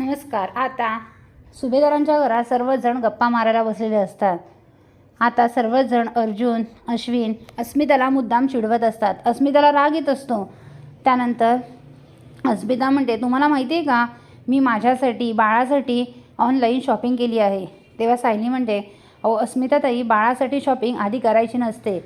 नमस्कार. आता सुभेदारांच्या घरात सर्वजण गप्पा मारायला बसलेले असतात. आता सर्वजण अर्जुन अश्विन अस्मिताला मुद्दाम चिडवत असतात. अस्मिताला राग येत असतो. त्यानंतर अस्मिता म्हणते तुम्हाला माहिती आहे का? मी माझ्यासाठी बाळासाठी ऑनलाईन शॉपिंग केली आहे. तेव्हा सायली म्हणते अहो अस्मिताताई बाळासाठी शॉपिंग आधी करायची नसते.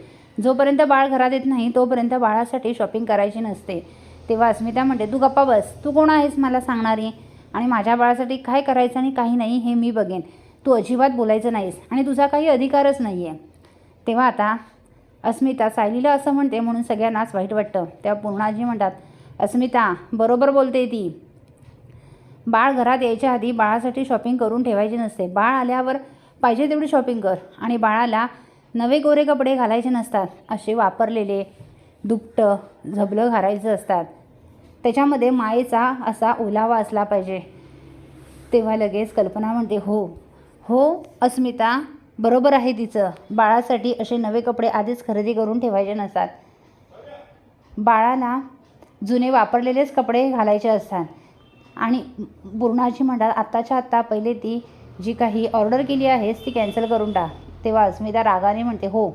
जोपर्यंत बाळ घरात येत नाही तोपर्यंत बाळासाठी शॉपिंग करायची नसते. तेव्हा अस्मिता म्हणते तू गप्पा बस. तू कोण आहेस मला सांगणारी? आणि माझ्या बाळासाठी काय करायचं आणि काही नाही हे मी बघेन. तू अजिबात बोलायचं नाहीस आणि तुझा काही अधिकारच नाही आहे तेव्हा आता अस्मिता सायलीला असं म्हणते म्हणून सगळ्यांनाच वाईट वाटतं. तेव्हा पूर्णाजी म्हणतात अस्मिता बरोबर बोलते ती. बाळ घरात यायच्या आधी बाळासाठी शॉपिंग करून ठेवायची नसते. बाळ आल्यावर पाहिजे तेवढी शॉपिंग कर. आणि बाळाला नवे गोरे कपडे घालायचे नसतात. असे वापरलेले दुपटं झबलं घालायचं असतात. त्याच्यामध्ये मायेचा असा ओलावा असला पाहिजे. तेव्हा लगेच कल्पना म्हणते हो हो अस्मिता बरोबर आहे तिचं. बाळासाठी असे नवे कपडे आधीच खरेदी करून ठेवायचे नसतात. बाळाला जुने वापरलेलेच कपडे घालायचे असतात. आणि पूर्णाची म्हणतात आत्ताच्या आत्ता पहिले ती जी काही ऑर्डर केली आहेस ती कॅन्सल करून टाक. तेव्हा अस्मिता रागाने म्हणते हो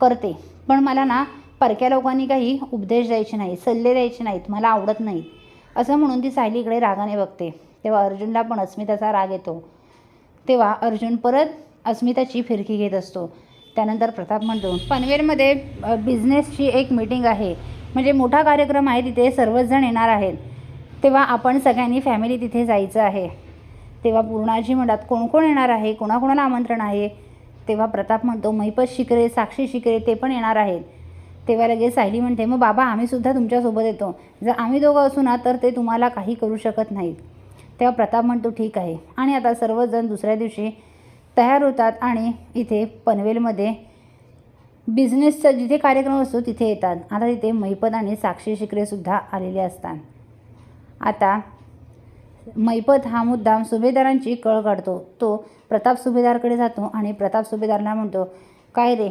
करते. पण मला ना परक्या लोकांनी काही उपदेश द्यायचे नाहीत सल्ले द्यायचे नाहीत मला आवडत नाहीत. असं म्हणून ती सायलीकडे रागाने बघते. तेव्हा अर्जुनला पण अस्मिताचा राग येतो. तेव्हा अर्जुन परत अस्मिताची फिरकी घेत असतो. त्यानंतर प्रताप म्हणतो पनवेलमध्ये बिझनेसची एक मीटिंग आहे. म्हणजे मोठा कार्यक्रम आहे तिथे सर्वच जण येणार आहेत. तेव्हा आपण सगळ्यांनी फॅमिली तिथे जायचं आहे. तेव्हा पूर्णाजी म्हणतात कोण कोण येणार आहे? कोणाकोणाला आमंत्रण आहे? तेव्हा प्रताप म्हणतो महिपत शिकरे साक्षी शिकरे ते पण येणार आहेत. तेव्हा लगेच सायली म्हणते मग बाबा आम्हीसुद्धा तुमच्यासोबत येतो. जर आम्ही दोघं असू ना तर ते तुम्हाला काही करू शकत नाहीत. तेव्हा प्रताप म्हणतो ठीक आहे. आणि आता सर्वजण दुसऱ्या दिवशी तयार होतात आणि इथे पनवेलमध्ये बिझनेसचा जिथे कार्यक्रम असतो तिथे येतात. आता तिथे मैपद आणि साक्षी शिकरेसुद्धा आलेले असतात. आता मैपत हा मुद्दाम सुभेदारांची कळ काढतो. तो प्रताप सुभेदारकडे जातो आणि प्रताप सुभेदारला म्हणतो काय रे?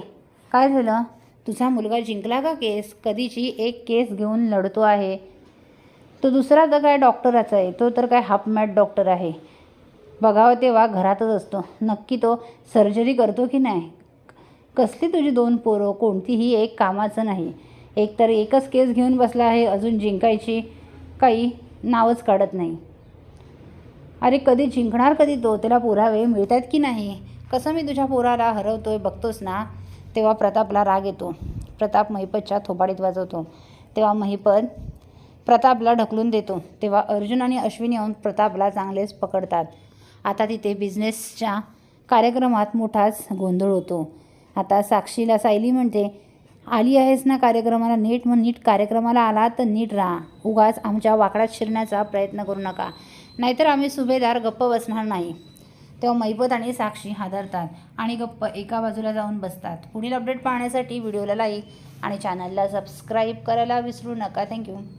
काय झालं? तुझा मुलगा जिंकला का केस? कधीची एक केस घेऊन लढतो आहे. तो दुसरा तर काय डॉक्टराचा आहे. तो तर काय हाफ मॅट डॉक्टर आहे. बघावं तेव्हा घरातच असतो. नक्की तो सर्जरी करतो की नाही? कसली तुझी दोन पोरं? कोणतीही एक कामाचं नाही. एक तर एकच केस घेऊन बसला आहे अजून जिंकायची काही नावच काढत नाही. अरे कधी जिंकणार कधी तो? त्याला पुरावे मिळतात की नाही? कसं मी तुझ्या पोराला हरवतोय बघतोस ना? तेव्हा प्रतापला राग येतो. प्रताप महिपतच्या थोबाडीत वाजवतो. तेव्हा महिपत प्रतापला ढकलून देतो. तेव्हा अर्जुन आणि अश्विन येऊन प्रतापला चांगलेच पकडतात. आता तिथे बिझनेसच्या कार्यक्रमात मोठाच गोंधळ होतो. आता साक्षीला सायली म्हणते आली आहेस ना कार्यक्रमाला नीट? मग नीट कार्यक्रमाला आला तर नीट राहा. उगाच आमच्या वाकडात शिरण्याचा प्रयत्न करू नका. नाहीतर आम्ही सुभेदार गप्प बसणार नाही. तेव्हा मैपत आणि साक्षी हादरतात आणि गप्प एका बाजूला जाऊन बसतात. पुढील अपडेट पाहण्यासाठी व्हिडिओला लाईक आणि चॅनलला सबस्क्राईब करायला विसरू नका. थँक्यू